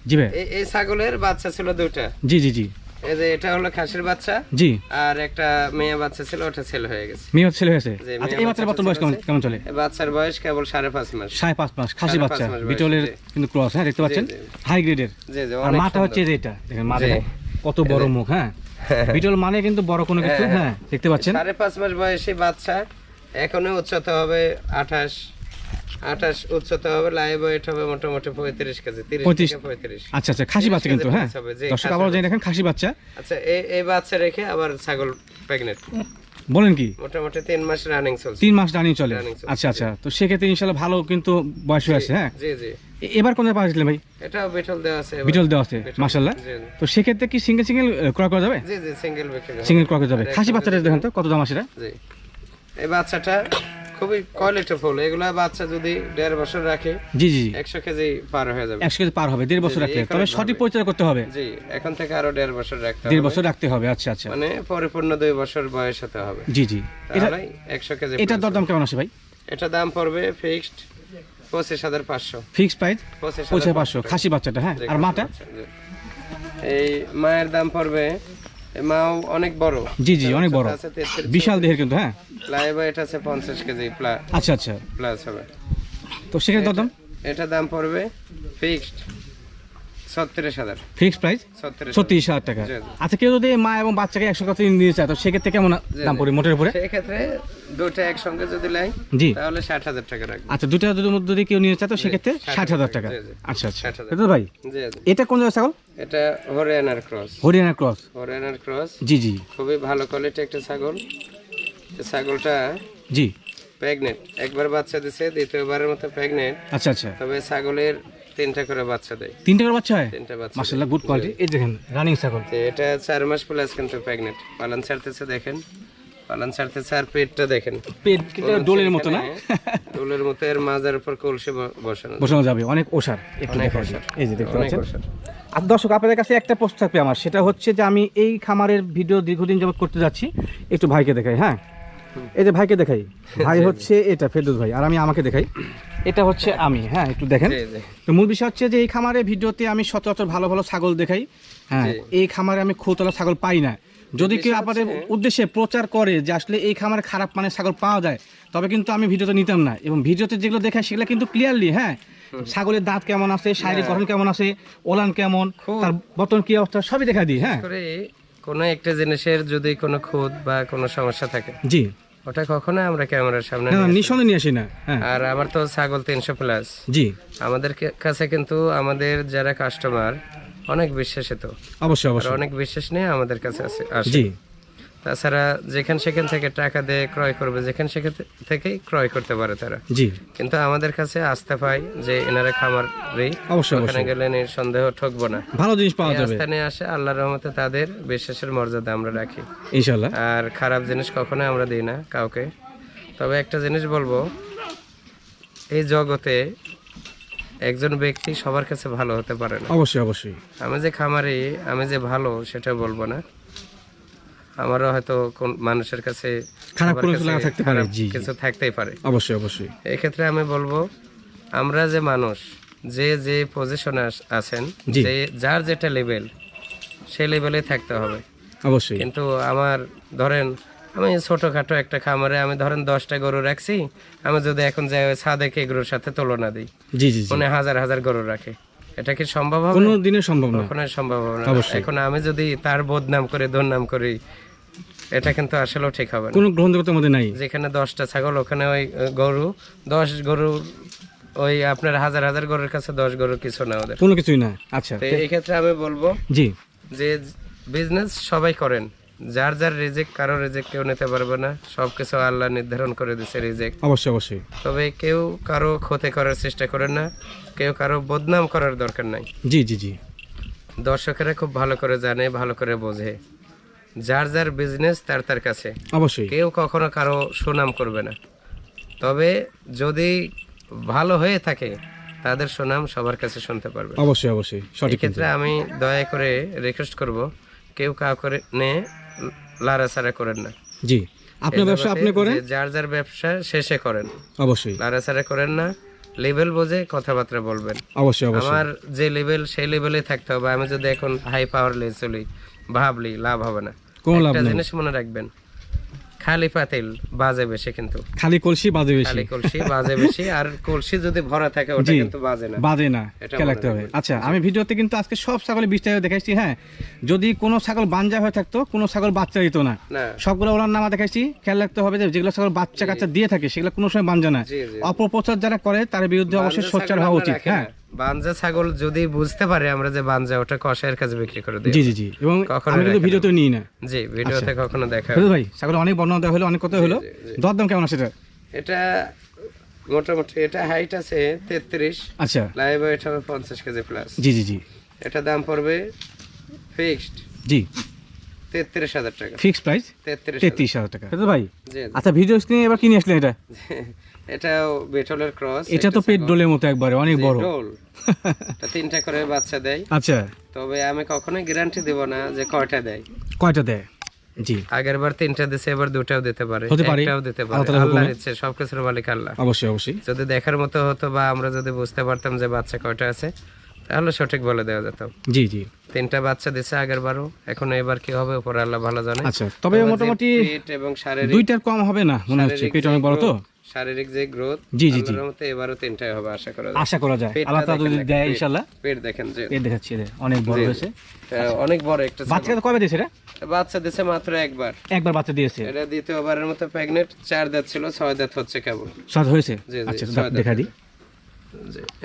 [SPEAKER 1] জি ভাই।
[SPEAKER 2] এই এই ছাগলের বাচ্চা ছিল দুটা
[SPEAKER 1] জি জি জি।
[SPEAKER 2] এই যে এটা হলো খাসির বাচ্চা।
[SPEAKER 1] জি।
[SPEAKER 2] আর একটা মেয়ে বাচ্চা ছিল ওটা ছেলে হয়ে গেছে।
[SPEAKER 1] মেয়ে ছেলে হয়েছে? আচ্ছা এই বাচ্চার বর্তমান বয়স কেমন কেমন চলে?
[SPEAKER 2] বাচ্চার বয়স কেবল সাড়ে পাঁচ মাস।
[SPEAKER 1] সাড়ে পাঁচ মাস খাসি বাচ্চা। বিটলের কিন্তু ক্রস হ্যাঁ দেখতে পাচ্ছেন? হাই গ্রেডের
[SPEAKER 2] জি জি
[SPEAKER 1] আর
[SPEAKER 2] অনেক
[SPEAKER 1] হচ্ছে যে এটা। দেখেন মাটা কত বড় মুখ হ্যাঁ? বিটল মানে কিন্তু বড় কোনো কিছু
[SPEAKER 2] হ্যাঁ,
[SPEAKER 1] হ্যাঁ দেখতে পাচ্ছেন?
[SPEAKER 2] সাড়ে পাঁচ মাস বয়সী বাচ্চা এখনও উচ্চতা হবে আঠাশ আঠাশ উচ্চতা হবে লাইভ ওয়েট হবে মোটামুটি পঁয়ত্রিশ কেজি তিরিশ পঁয়ত্রিশ।
[SPEAKER 1] আচ্ছা আচ্ছা খাসি বাচ্চা কিন্তু হ্যাঁ? দর্শক আবার জেনে দেখেন খাসি বাচ্চা।
[SPEAKER 2] আচ্ছা এই এই বাচ্চা রেখে আবার ছাগল প্রেগনেন্ট
[SPEAKER 1] বলেন কি?
[SPEAKER 2] মোটামুটি তিন মাস রানিং চলছে।
[SPEAKER 1] তিন মাস রানিং চলে। আচ্ছা আচ্ছা তো সেক্ষেত্রে ইনশাল্লাহ ভালো কিন্তু বয়স হয়ে আছে হ্যাঁ?
[SPEAKER 2] জি জি।
[SPEAKER 1] এবার কোন জায়গায় পাঠিয়েছিলেন ভাই?
[SPEAKER 2] এটাও বিটল দেওয়া আছে
[SPEAKER 1] বিটল দেওয়া আছে
[SPEAKER 2] জি।
[SPEAKER 1] তো সেক্ষেত্রে কি সিঙ্গেল সিঙ্গেল ক্রয় করা যাবে?
[SPEAKER 2] জি জি সিঙ্গেল
[SPEAKER 1] সিঙ্গেল ক্রয় করা যাবে। খাসি বাচ্চাটা দেখেন তো কত দাম আছে এটা?
[SPEAKER 2] জি। এই বাচ্চাটা খুবই কোয়ালিটিফুল এগুলা বাচ্চা যদি দেড় বছর রাখে
[SPEAKER 1] জি জি জি।
[SPEAKER 2] একশো কেজি পার হয়ে যাবে।
[SPEAKER 1] একশো কেজি পার হবে দেড় বছর রাখতে তবে সঠিক
[SPEAKER 2] হবে।
[SPEAKER 1] পরিচয় করতে হবে।
[SPEAKER 2] জি এখন থেকে আরও দেড় বছর রাখতে
[SPEAKER 1] দেড় বছর রাখতে হবে আচ্ছা আচ্ছা।
[SPEAKER 2] মানে পরিপূর্ণ দুই বছর বয়স হতে হবে।
[SPEAKER 1] জি জি। এটা
[SPEAKER 2] তাহলে একশো কেজি
[SPEAKER 1] এটার দরদাম কেমন আছে ভাই?
[SPEAKER 2] এটা দাম পড়বে ফিক্সড পঁচিশ হাজার পাঁচশো।
[SPEAKER 1] ফিক্স প্রাইস
[SPEAKER 2] পঁচিশ
[SPEAKER 1] পঁচিশ
[SPEAKER 2] হাজার
[SPEAKER 1] পাঁচশো। খাসি বাচ্চাটা হ্যাঁ? আর মাটা?
[SPEAKER 2] এই মায়ের দাম পড়বে মাও অনেক বড়।
[SPEAKER 1] জি জি অনেক বড়। বিশাল দেহের কিন্তু হ্যাঁ?
[SPEAKER 2] লাইভ এটা আছে পঞ্চাশ কেজি
[SPEAKER 1] আচ্ছা আচ্ছা।
[SPEAKER 2] প্লাস হবে।
[SPEAKER 1] তো সেখানে দরদাম
[SPEAKER 2] এটা দাম পড়বে ফিক্সড ছত্রিশ হাজার।
[SPEAKER 1] Fix price?
[SPEAKER 2] ছত্রিশ
[SPEAKER 1] হাজার। টাকা। আচ্ছা কেউ যদি মা এবং বাচ্চাকে একশো নিয়ে চায় তো সেক্ষেত্রে কেমন দাম পড়বে মোটের উপরে?
[SPEAKER 2] সেক্ষেত্রে দুটো একসঙ্গে যদি লাই
[SPEAKER 1] জি।
[SPEAKER 2] তাহলে ষাট হাজার টাকা রাখবে।
[SPEAKER 1] আচ্ছা দুটা যদি কেউ নিয়ে চায় তো সেক্ষেত্রে
[SPEAKER 2] ষাট
[SPEAKER 1] হাজার টাকা। আচ্ছা আচ্ছা। এটা ভাই কোন জায়গায় ছাগল?
[SPEAKER 2] এটা হরিয়ানার ক্রস।
[SPEAKER 1] হরিয়ানা ক্রস।
[SPEAKER 2] হরিয়ানার ক্রস।
[SPEAKER 1] জি জি।
[SPEAKER 2] খুবই ভালো কোয়ালিটি একটা ছাগল। ছাগলটা
[SPEAKER 1] জি।
[SPEAKER 2] প্রেগনেন্ট একবার বাচ্চা দিছে দ্বিতীয়বারের মতো প্রেগনেন্ট
[SPEAKER 1] আচ্ছা আচ্ছা।
[SPEAKER 2] তবে ছাগলের তিনটা করে বাচ্চা দেয়।
[SPEAKER 1] তিনটা করে বাচ্চা হয়?
[SPEAKER 2] তিনটা বাচ্চা
[SPEAKER 1] মার্শাল্লাহ গুড কোয়ালিটি এই দেখেন রানিং ছাগল।
[SPEAKER 2] এটা চার মাস প্লাস কিন্তু প্রেগনেন্ট পালন ছাড়তেছে দেখেন। পালন ছাড়তেছে আর পেটটা দেখেন।
[SPEAKER 1] পেট ডোলের মতো না?
[SPEAKER 2] ডোলের মতো এর মাজার উপর কলসি বসানো
[SPEAKER 1] বসানো যাবে অনেক ওষার। একটু
[SPEAKER 2] অনেক
[SPEAKER 1] এই যে দেখতে পাচ্ছেন? আর দর্শক আপনাদের কাছে একটা পোস্ট থাকবে আমার। সেটা হচ্ছে যে আমি এই খামারের ভিডিও দীর্ঘদিন যাবত করতে যাচ্ছি। একটু ভাইকে দেখাই হ্যাঁ? এই যে ভাইকে দেখাই। ভাই হচ্ছে এটা ফেরদৌস ভাই আর আমি আমাকে দেখাই। এটা হচ্ছে আমি হ্যাঁ একটু দেখেন। তো মূল বিষয় হচ্ছে যে এই খামারের ভিডিওতে আমি সচরাচর ভালো ভালো ছাগল দেখাই। হ্যাঁ এই খামারে আমি খোতলা ছাগল পাই না। যদি কেউ আপনাদের উদ্দেশ্যে প্রচার করে যে আসলে এই খামারে খারাপ মানের ছাগল পাওয়া যায় তবে কিন্তু আমি ভিডিওতে নিতাম না। এবং ভিডিওতে যেগুলো দেখাই সেগুলো কিন্তু ক্লিয়ারলি হ্যাঁ ছাগলের দাঁত কেমন আছে শারীরিক গঠন কেমন আছে ওলান কেমন তার বর্তমান কি অবস্থা সবই দেখা দিই হ্যাঁ।
[SPEAKER 2] কোনো একটা জিনিসের যদি কোনো খুঁত বা কোনো সমস্যা থাকে
[SPEAKER 1] জি।
[SPEAKER 2] ওটা কখনো আমরা ক্যামেরার সামনে
[SPEAKER 1] না
[SPEAKER 2] নিয়ে আসি। না।
[SPEAKER 1] নিঃসন্দেহে নিয়ে আসি না। হ্যাঁ।
[SPEAKER 2] আর আমার তো ছাগল তিনশো প্লাস
[SPEAKER 1] জি।
[SPEAKER 2] আমাদের কাছে কিন্তু আমাদের যারা কাস্টমার অনেক বিশ্বাসে
[SPEAKER 1] অবশ্যই অবশ্যই।
[SPEAKER 2] অনেক বিশ্বাস নিয়ে আমাদের কাছে আছে আসে।
[SPEAKER 1] জি।
[SPEAKER 2] তাছাড়া যেখান সেখান থেকে টাকা দিয়ে ক্রয় করবে যেখান সেখান থে- থেকেই ক্রয় করতে পারে তারা।
[SPEAKER 1] জি।
[SPEAKER 2] কিন্তু আমাদের কাছে আসতে পাই যে এনারা খামার ওখানে গেলে সন্দেহ ঠকবো না।
[SPEAKER 1] ভালো জিনিস পাওয়া যাবে।
[SPEAKER 2] আস্থানে আসে আল্লাহর রহমতে তাদের বিশ্বাসের মর্যাদা আমরা রাখি।
[SPEAKER 1] ইনশাল্লাহ
[SPEAKER 2] আর খারাপ জিনিস কখনো আমরা দিই না কাউকে। তবে একটা জিনিস বলব এই জগতে একজন ব্যক্তি সবার কাছে ভালো হতে পারে না।
[SPEAKER 1] অবশ্যই অবশ্যই।
[SPEAKER 2] আমি যে খামারি আমি যে ভালো সেটা বলব না। আমারও হয়তো কোন মানুষের কাছে
[SPEAKER 1] খারাপ লাগা থাকতে পারে।
[SPEAKER 2] কিছু থাকতেই পারে।
[SPEAKER 1] অবশ্যই অবশ্যই।
[SPEAKER 2] এই ক্ষেত্রে আমি বলব আমরা যে মানুষ যে যে পজিশনে আছেন যে যার যেটা লেভেল সেই লেভেলে থাকতে হবে।
[SPEAKER 1] অবশ্যই।
[SPEAKER 2] কিন্তু আমার ধরেন আমি ছোটখাটো একটা খামারে আমি ধরেন দশটা গরু রাখছি আমি যদি এখন যাই সাদেকে গরুর সাথে তুলনা দিই
[SPEAKER 1] জি জি
[SPEAKER 2] মানে হাজার হাজার গরু রাখে। এটা কি সম্ভব হবে?
[SPEAKER 1] কোনো দিনে সম্ভব না
[SPEAKER 2] কখনোই সম্ভব হবে না।
[SPEAKER 1] অবশ্যই।
[SPEAKER 2] এখন আমি যদি তার বদনাম করে দুর্নাম করি এটা কিন্তু আসলেও ঠিক হবে
[SPEAKER 1] কোনো গ্রহণযোগ্যতার মধ্যে নাই।
[SPEAKER 2] যেখানে দশটা ছাগল ওখানে ওই গরু দশ গরু ওই আপনার হাজার হাজার গরুর কাছে দশ গরু কিছু না ওদের।
[SPEAKER 1] কোনো কিছুই না। আচ্ছা
[SPEAKER 2] এই ক্ষেত্রে আমি বলব
[SPEAKER 1] জি।
[SPEAKER 2] যে বিজনেস সবাই করেন। যার যার রিজেক্ট কারও রিজেক্ট কেউ নিতে পারবে না। সবকিছু আল্লাহ নির্ধারণ করে দিছে রিজেক্ট
[SPEAKER 1] অবশ্যই অবশ্যই।
[SPEAKER 2] তবে কেউ কারও ক্ষতি করার চেষ্টা করেন না। কেউ কারও বদনাম করার দরকার নাই।
[SPEAKER 1] জি জি জি।
[SPEAKER 2] দর্শকেরা খুব ভালো করে জানে ভালো করে বোঝে। যার যার বিজনেস তার তার কাছে।
[SPEAKER 1] অবশ্যই।
[SPEAKER 2] কেউ কখনো কারও সুনাম করবে না। তবে যদি ভালো হয়ে থাকে তাদের সুনাম সবার কাছে শুনতে পারবে।
[SPEAKER 1] অবশ্যই অবশ্যই। সঠিক
[SPEAKER 2] এক্ষেত্রে আমি দয়া করে রিকোয়েস্ট করব কেউ কাউ করে নে লাড়াছাড়া করেন না।
[SPEAKER 1] জি। আপনার ব্যবসা আপনি করেন?
[SPEAKER 2] যার যার ব্যবসা শেষে করেন।
[SPEAKER 1] অবশ্যই।
[SPEAKER 2] লাড়াছাড়া করেন না। লেভেল বোঝে কথাবার্তা বলবেন।
[SPEAKER 1] অবশ্যই অবশ্যই।
[SPEAKER 2] আমার যে লেভেল সেই লেভেলে থাকতে হবে। আমি যদি এখন হাই পাওয়ার লে চলি ভাবলি লাভ হবে না।
[SPEAKER 1] কোনো লাভ নেই।
[SPEAKER 2] জিনিস মনে রাখবেন খালি পাতিল বাজে বেশি কিন্তু।
[SPEAKER 1] খালি কলসি বাজে বেশি।
[SPEAKER 2] খালি কলসি বাজে বেশি আর কলসি যদি ভরা থাকে ওটা কিন্তু বাজে না।
[SPEAKER 1] বাজে না খেয়াল রাখতে হবে। আচ্ছা আমি ভিডিওতে কিন্তু আজকে সব ছাগলের বিস্তারিত দেখাইছি হ্যাঁ। যদি কোনো ছাগল বাঞ্জা হয়ে থাকতো কোনো ছাগল বাচ্চা দিত না। সবগুলো ওলার নামা দেখাইছি খেয়াল রাখতে হবে যে যেগুলো ছাগল বাচ্চা কাচ্চা দিয়ে থাকে সেগুলো কোনো সময় বাঞ্জা না। অপপ্রচার যারা করে তার বিরুদ্ধে অবশ্যই সোচ্চার হওয়া উচিত হ্যাঁ।
[SPEAKER 2] না। বাঞ্জা ছাগল যদি বুঝতে পারে আমরা যে বানজা ওটা কষায়ের কাছে বিক্রি করে দিই
[SPEAKER 1] জি জি জি। এবং
[SPEAKER 2] কখনো।
[SPEAKER 1] ভিডিওতে নিই না।
[SPEAKER 2] জি ভিডিওতে কখনো দেখা
[SPEAKER 1] ভাই ছাগল অনেক বর্ণনা হলো অনেক কথা হলো। দরদাম কেমন আছে এটা?
[SPEAKER 2] এটা মোটামুটি এটা হাইট আছে তেত্রিশ।
[SPEAKER 1] আচ্ছা।
[SPEAKER 2] লাইভ ওয়েট হবে পঞ্চাশ কেজি প্লাস
[SPEAKER 1] জি জি জি।
[SPEAKER 2] এটা দাম পড়বে ফিক্সড
[SPEAKER 1] জি।
[SPEAKER 2] তেত্রিশ হাজার টাকা।
[SPEAKER 1] Fix price?
[SPEAKER 2] তেত্রিশ
[SPEAKER 1] তেত্রিশ হাজার টাকা। ভাই আচ্ছা ভিডিও স্ক্রিনে এবার কিনে আসলেন এটা?
[SPEAKER 2] এটাও বেটলের ক্রস
[SPEAKER 1] এটা তো পেট ডোলের মতো একবারে অনেক বড়।
[SPEAKER 2] ডোল। তিনটা করে বাচ্চা দেয়।
[SPEAKER 1] আচ্ছা।
[SPEAKER 2] তবে আমি কখনোই গ্যারান্টি দেব না যে কয়টা দেয়।
[SPEAKER 1] কয়টা দেয়? জি।
[SPEAKER 2] আগের বার তিনটা দিছে এবার দুটাও দিতে পারে। একটাও দিতে পারে।
[SPEAKER 1] আল্লাহ তাআলার
[SPEAKER 2] আল্লাহর
[SPEAKER 1] হুকুমে।
[SPEAKER 2] ইচ্ছে সবকিছুর মালিক আল্লাহ।
[SPEAKER 1] অবশ্যই অবশ্যই।
[SPEAKER 2] যদি দেখার মতো হতো বা আমরা যদি বুঝতে পারতাম যে বাচ্চা কয়টা আছে তাহলে সঠিক বলে দেওয়া যেত।
[SPEAKER 1] জি জি।
[SPEAKER 2] তিনটা বাচ্চা দিছে আগের বারও এখন এবার কি হবে উপরে আল্লাহ ভালো জানে।
[SPEAKER 1] আচ্ছা তবে মোটামুটি
[SPEAKER 2] পেট এবং শারীরিক
[SPEAKER 1] দুইটার কম হবে না মনে হচ্ছে পেট অনেক বড় তো?
[SPEAKER 2] শারীরিক যে গ্রোথ
[SPEAKER 1] জি, জি, জি।
[SPEAKER 2] এবারও তিনটাই হবে আশা করা যায়।
[SPEAKER 1] আশা করা যায়। আল্লাহ তাআলা যদি
[SPEAKER 2] দেখেন,
[SPEAKER 1] দেয় ইনশাআল্লাহ।
[SPEAKER 2] পেট দেখেন যে
[SPEAKER 1] পেট দেখাচ্ছি এদের অনেক বড়। হয়েছে।
[SPEAKER 2] অনেক বড় একটা
[SPEAKER 1] বাচ্চা কবে দিয়েছে এটা?
[SPEAKER 2] বাচ্চা দিছে মাত্র একবার।
[SPEAKER 1] একবার বাচ্চা দিয়েছে।
[SPEAKER 2] এটা দ্বিতীয়বারের মতো প্রেগনেন্ট চার দাঁত ছিল ছয় দাঁত হচ্ছে কেবল।
[SPEAKER 1] সাত হয়েছে?
[SPEAKER 2] জি, জি,
[SPEAKER 1] আচ্ছা দেখা দিই।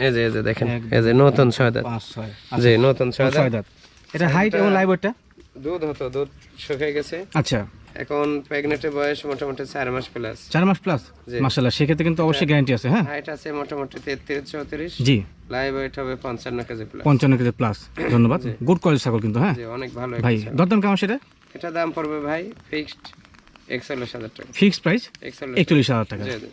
[SPEAKER 2] এই যে এই যে দেখেন এই যে নতুন ছয় দাঁত জি নতুন ছয় দাঁত
[SPEAKER 1] এটা হাইট এবং লাইভ
[SPEAKER 2] দুধ হতো দুধ শুকিয়ে গেছে।
[SPEAKER 1] আচ্ছা।
[SPEAKER 2] এখন প্রেগনেন্টের বয়স মোটামুটি চার মাস প্লাস
[SPEAKER 1] চার মাস প্লাস মাশাআল্লাহ সেক্ষেত্রে কিন্তু অবশ্যই গ্যারান্টি আছে হ্যাঁ?
[SPEAKER 2] হাইট আছে মোটামুটি তেত্রিশ চৌত্রিশ।
[SPEAKER 1] জি।
[SPEAKER 2] লাইভ ওয়েট হবে পঞ্চান্ন কেজি প্লাস
[SPEAKER 1] পঞ্চান্ন কেজি প্লাস ধন্যবাদ। গুড কোয়ালিটি ছাগল কিন্তু হ্যাঁ?
[SPEAKER 2] জি অনেক ভালো
[SPEAKER 1] ভাই। দরদাম কেমন সেটা?
[SPEAKER 2] এটা দাম পড়বে ভাই ফিক্সড একচল্লিশ হাজার টাকা।
[SPEAKER 1] ফিক্সড প্রাইস
[SPEAKER 2] একচল্লিশ
[SPEAKER 1] একচল্লিশ হাজার টাকা।
[SPEAKER 2] জি, জি।
[SPEAKER 1] আচ্ছা।